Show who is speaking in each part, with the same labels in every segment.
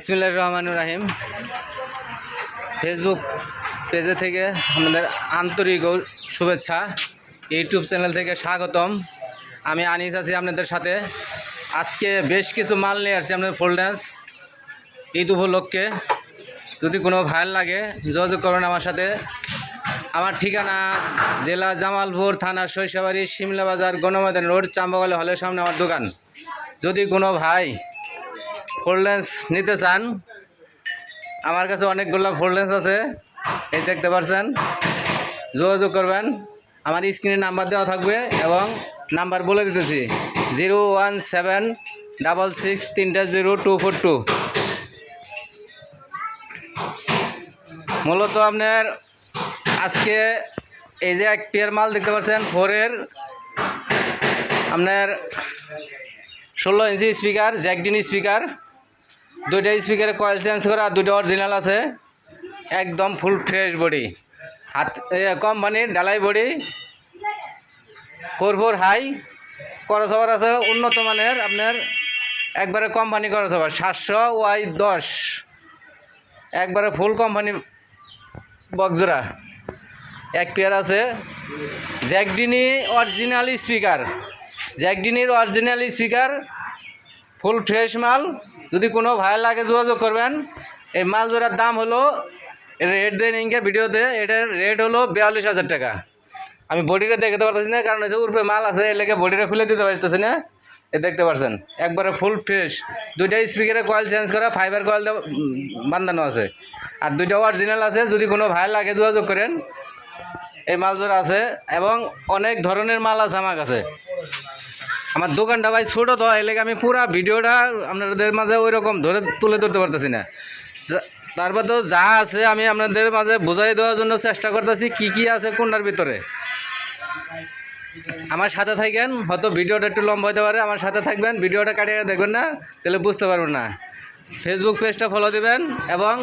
Speaker 1: বিসমিল্লাহ রহমানুর রাহিম। ফেসবুক পেজে থেকে আমাদের আন্তরিক শুভেচ্ছা। ইউটিউব চ্যানেল থেকে স্বাগতম। আমি আনিস আছি আপনাদের সাথে। আজকে বেশ কিছু মাল নিয়ে আসছি আপনাদের ফোল ড্যান্স ঈদ উপলক্ষে। যদি কোনো ভাইল লাগে যোগাযোগ করবেন আমার সাথে। আমার ঠিকানা জেলা জামালপুর থানা শৈশবাড়ি শিমলা বাজার গণময়দান রোড, চাম্বাগালি হলের সামনে আমার দোকান। যদি কোনো ভাই ফোল্ডেন্স নিতে চান, আমার কাছে অনেকগুলো ফোল্ডেন্স আছে, এই দেখতে পারছেন যোগাযোগ করবেন, আমার স্ক্রিনে নাম্বার দেওয়া থাকবে এবং নাম্বার বলে দিতেছি, zero one seven double six তিনটা জিরো টু ফোর টু। মূলত আপনার আজকে এই যে এক পেয়ার মাল দেখতে পাচ্ছেন ফোরের আপনার ষোলো ইঞ্চি স্পিকার জ্যাকডিন স্পিকার দুইটা স্পিকারে কয়েল চেঞ্জ করা আর দুটো অরিজিনাল আছে। একদম ফুল ফ্রেশ বডি হাত কোম্পানির ডালাই body four four high crossover আছে উন্নত মানের আপনার একবারে কোম্পানি করসভার সাতশো ওয়াই দশ। একবারে ফুল কোম্পানি বকজোড়া এক পেয়ার আছে। জ্যাকডিনি অরিজিনাল স্পিকার জ্যাকডিনির অরিজিনাল স্পিকার ফুল ফ্রেশ মাল। যদি কোনো ভাই লাগে যোগাযোগ করবেন, এই মাল জোড়ার দাম হলো রেট দেন ইনকে ভিডিওতে, এটার রেট হলো বিয়াল্লিশ হাজার টাকা। আমি বডিটা দেখতে পারতেছি না, কারণ হচ্ছে উপরে মাল আছে, এর লেগে বডিটা খুলে দিতে পারতেছি না। এ দেখতে পাচ্ছেন একবারে ফুল ফ্রেশ দুইটা স্পিকারে কয়েল চেঞ্জ করা ফাইবার কয়েল বান্ধানো আছে। আর দুইটা অরিজিনাল আছে, যদি কোনো ভাই লাগে যোগাযোগ করেন, এই মাল জোড়া আছে, এবং অনেক ধরনের মাল আছে আমার কাছে। আমার দোকানটা ভাই ছোটো তো, এর লেগে আমি পুরা ভিডিওটা আপনাদের মাঝে ওই রকম ধরে তুলে ধরতে পারতেছি না। তারপর তো যা আছে আমি আপনাদের মাঝে বোঝাই দেওয়ার জন্য চেষ্টা করতেছি কি কি আছে কোনটার ভিতরে। আমার সাথে থাকবেন হয়তো ভিডিওটা একটু লম্বা হতে পারে, আমার সাথে থাকবেন, ভিডিওটা কাটিয়ে দেখবেন না, তাহলে বুঝতে পারবেন না। ফেসবুক পেজটা ফলো দিবেন এবং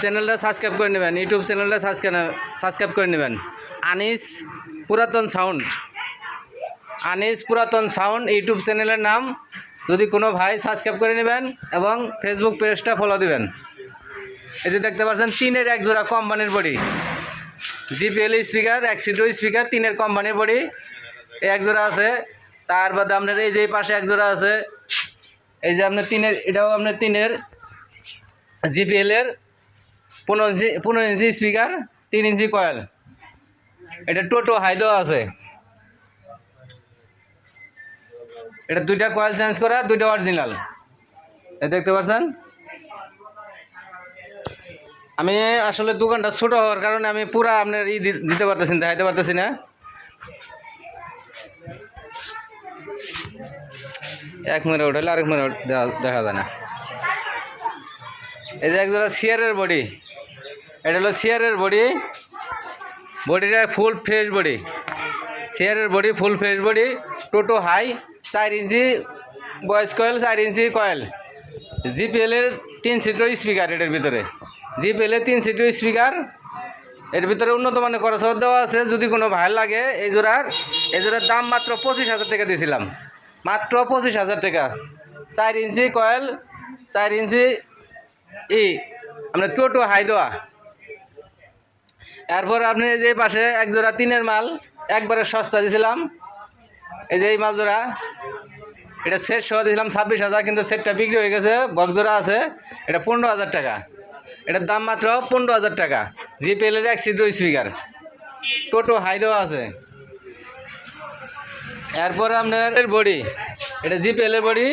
Speaker 1: চ্যানেলটা সাবস্ক্রাইব করে নেবেন ইউটিউব চ্যানেলটা সাবস্ক্রাইব সাবস্ক্রাইব করে নেবেন। আনিস পুরাতন সাউন্ড আনিস পুরাতন সাউন্ড ইউটিউব চ্যানেলের নাম। যদি কোনো ভাই সাবস্ক্রাইব করে নেবেন এবং ফেসবুক পেজটা ফলো দিবেন। এই যে দেখতে পাচ্ছেন, তিনের এক জোড়া কোম্পানির বডি। জিপিএল স্পিকার এক সিডো স্পিকার তিনের কোম্পানির বডি। এক জোড়া আছে, তার বাদে আপনার এই যে পাশে এক জোড়া আছে। এই যে আপনার তিনের, এটাও আপনার তিনের। জিপিএলের পনেরো ইঞ্চি পনেরো ইঞ্চি স্পিকার তিন ইঞ্চি কয়েল এটা টোটো হাইদো আছে। এটা দুইটা কয়েল চেঞ্জ করা দুইটা অরিজিনাল এই দেখতে পাচ্ছেন? আমি আসলে দোকানটা ছোটো হওয়ার কারণে আমি পুরা আপনার ই দিতে পারতেছি না, দেখাইতে পারতেছি না। এক মিনিট উঠালে আরেক মিনিট দেখা- যায় না। এই যে একজোড়া চেয়ারের বডি এটা হলো চেয়ারের বডি বডিটা ফুল ফ্রেশ বডি চেয়ারের বডি ফুল ফ্রেশ বডি টোটো হাই চার ইঞ্চি বয়েস কয়েল, চার ইঞ্চি কয়েল। জিপিএলের তিন সিটের স্পিকার এটার ভিতরে। জিপিএলের তিন সিটের স্পিকার, এর ভিতরে উন্নত মানের খরচ দেওয়া আছে। যদি কোনো ভাই লাগে এই জোড়ার এই জোড়ার দাম মাত্র পঁচিশ হাজার টাকা দিয়েছিলাম মাত্র পঁচিশ হাজার টাকা। চার ইঞ্চি কয়েল, চার ইঞ্চি ই, আপনার টোটো হাই দেওয়া এরপর আপনি যে পাশে এক জোড়া তিনের মাল, একবারে সস্তা দিয়েছিলাম এই যে এই জোড়া এটা সেট সহ দিয়েছিলাম ছাব্বিশ হাজার, কিন্তু সেটটা বিক্রি হয়ে গেছে বক্স আছে, এটা পনেরো হাজার টাকা। এটার দাম মাত্র পনেরো হাজার টাকা। জিপিএলের এক সিডো স্পিকার টোটো হাই দেওয়া আছে। এরপর আপনার বডি এটা জিপিএলের বডি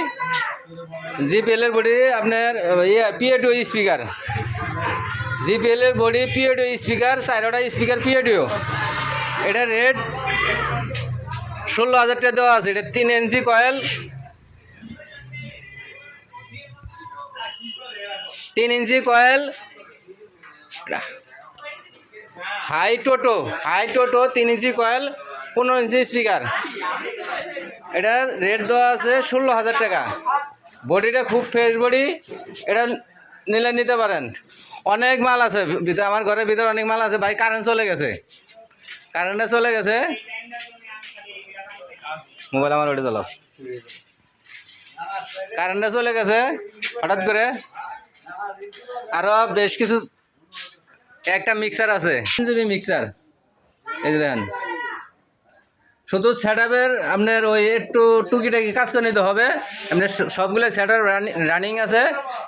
Speaker 1: জিপিএলের বডি আপনার ইয়ে পিএডিও স্পিকার জিপিএলের বডি পিএডিও স্পিকার চারোটা স্পিকার পিএডিও এটা রেট ষোলো হাজার টাকা দেওয়া আছে, এটা তিন ইঞ্চি কয়েল তিন ইঞ্চি কয়েল হাই টোটো হাই টোটো তিন ইঞ্চি কয়েল পনেরো ইঞ্চি স্পিকার এটা রেট দেওয়া আছে ষোলো হাজার টাকা। বডিটা খুব ফ্রেশ বডি, এটা নিলে নিতে পারেন। অনেক মাল আছে, ভিতরে আমার ঘরের ভিতরে অনেক মাল আছে। ভাই কারেন্ট চলে গেছে। কারেন্টটা চলে গেছে। মোবাইল আমার ওটা চালাও। কারেন্টটা চলে গেছে, হঠাৎ করে। আরও বেশ কিছু, একটা মিক্সার আছে জিবি মিক্সার এই দেখেন। শুধু সেট আপনার ওই একটু টুকিটাকি কাজ করে নিতে হবে। আপনার সবগুলো সেট রানিং আছে,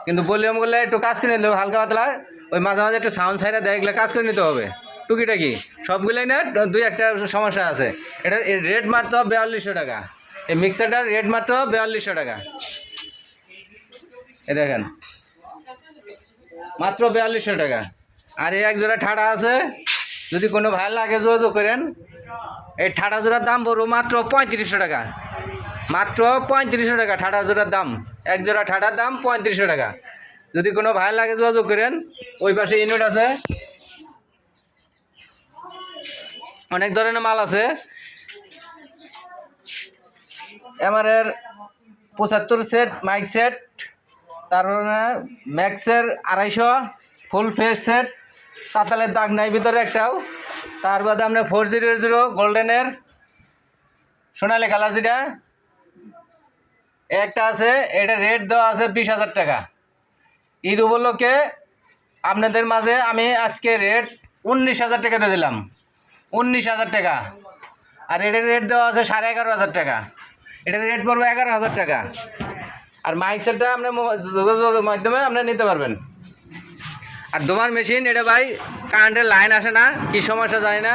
Speaker 1: কিন্তু ভলিউমগুলো একটু কাজ করে নিতে হবে হালকা পাতলা, ওই মাঝে মাঝে একটু সাউন্ড সাইডে এগুলো কাজ করে নিতে হবে। টুকিটাকি? সবগুলোই না, দুই একটা সমস্যা আছে। এটা রেট মাত্র বিয়াল্লিশশো টাকা। এই মিক্সারটার রেট মাত্র বিয়াল্লিশশো টাকা। এ দেখেন। মাত্র বিয়াল্লিশশো টাকা। আর এই এক জোড়া ঠাডা আছে। যদি কোনো ভালো লাগে যোগাযোগ করেন, এই ঠাডা জোড়ার দাম পড়ব মাত্র পঁয়ত্রিশশো টাকা। মাত্র পঁয়ত্রিশশো টাকা ঠাডা জোড়ার দাম। এক জোড়া ঠাডার দাম পঁয়ত্রিশশো টাকা। যদি কোনো ভালো লাগে যোগাযোগ করেন, ওই পাশে ইউনিট আছে। অনেক ধরনের মাল আছে। এমআরের পঁচাত্তর সেট মাইক সেট তারপরে ম্যাক্সের আড়াইশো ফুল ফেস সেট তাতালের দাগ নাই ভিতরে একটাও। তার বাদে আপনার ফোর জিরো জিরো গোল্ডেনের সোনালি কালার যেটা। একটা আছে, এটা রেট দেওয়া আছে বিশ হাজার টাকা। ঈদ উপলক্ষে আপনাদের মাঝে আমি আজকে রেট উনিশ হাজার টাকা দিয়ে দিলাম। উনিশ হাজার টাকা। আর এটার রেট দেওয়া আছে সাড়ে এগারো হাজার টাকা। এটার রেট পড়বে এগারো হাজার টাকা। আর মাইক সেটটা আপনার যোগাযোগের মাধ্যমে আপনার নিতে পারবেন। আর দোমার মেশিন এটা ভাই কারেন্টের লাইন আসে না, কি সমস্যা জানি না।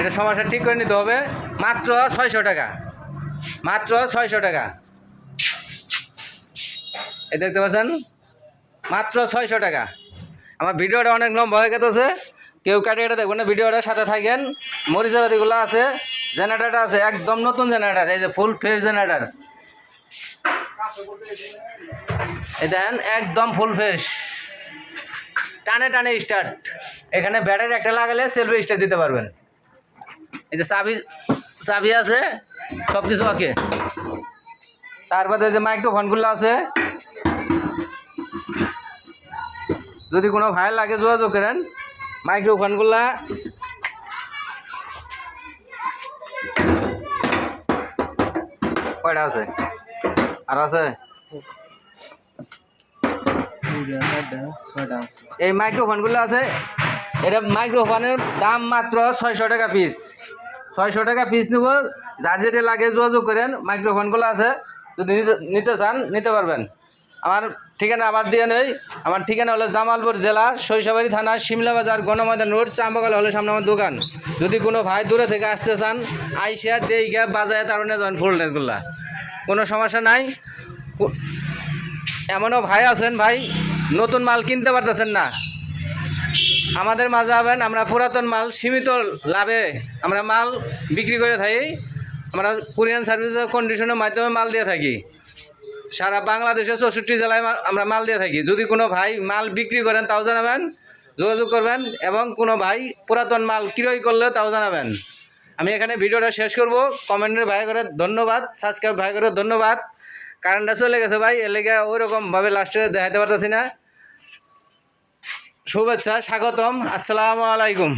Speaker 1: এটা সমস্যা ঠিক করে নিতে হবে। মাত্র ছয়শো টাকা। মাত্র ছয়শো টাকা। এই দেখতে পাচ্ছেন? মাত্র ছয়শো টাকা। আমার ভিডিওটা অনেক লম্বা হয়ে গেছে। কেউ কাটে এটা দেখবেন না ভিডিওটার সাথে থাকেন। মরিচাবাদিগুলো আছে, জেনারেটারটা আছে, একদম নতুন জেনারেটার, এই যে ফুল ফ্রেশ জেনারেটার। এই দেখেন, একদম ফুল ফ্রেশ টানে টানে স্টার্ট এখানে ব্যাটারি একটা লাগালে সেলফি স্টার্ট দিতে পারবেন। এই যে চাবি চাবি আছে সব কিছু ওকে তারপরে যে মাইক্রোফোনগুলো আছে। যদি কোনো ভাই লাগে যোগাযোগ করেন মাইক্রোফোনগুলা। কয়টা আছে? আর আছে? এই মাইক্রোফোনগুলো আছে এটা মাইক্রোফোনের দাম মাত্র ছয়শো টাকা পিস ছয়শো টাকা পিস নেব যার যেটা লাগে যোগাযোগ করেন মাইক্রোফোনগুলো আছে যদি নিতে চান নিতে পারবেন। আমার ঠিকানা আবার দিয়ে নেই। আমার ঠিকানা হলো জামালপুর জেলা শৈশবাড়ি থানা শিমলা বাজার গণময়দান রোড চাম্বাগাল হলো সামনে আমার দোকান। যদি কোনো ভাই দূরে থেকে আসতে চান আইসিয়া দেই গা বাজায় তার যান ফুল ড্রেসগুলা কোনো সমস্যা নাই। এমনও ভাই আছেন ভাই, নতুন মাল কিনতে পারতেছেন না। আমাদের মাঝে হবেন আমরা পুরাতন মাল, সীমিত লাভে আমরা মাল বিক্রি করে থাকি। আমরা কুরিয়ান সার্ভিসের কন্ডিশনের মাধ্যমে মাল দিয়ে থাকি। সারা বাংলাদেশে চৌষট্টি জেলায় আমরা মাল দিয়ে থাকি। যদি কোনো ভাই মাল বিক্রি করেন, তাও জানাবেন। যোগাযোগ করবেন এবং কোনো ভাই পুরাতন মাল ক্রয় করলে তাও জানাবেন। আমি এখানে ভিডিওটা শেষ করব। কমেন্টের ভাই করে ধন্যবাদ, সাবস্ক্রাইব ভাই করে ধন্যবাদ। কারেন্টটা চলে গেছে ভাই, এর লেগে ওইরকমভাবে লাস্টে দেখাতে পারতেছি না। শুভেচ্ছা, স্বাগতম, আসসালামু আলাইকুম।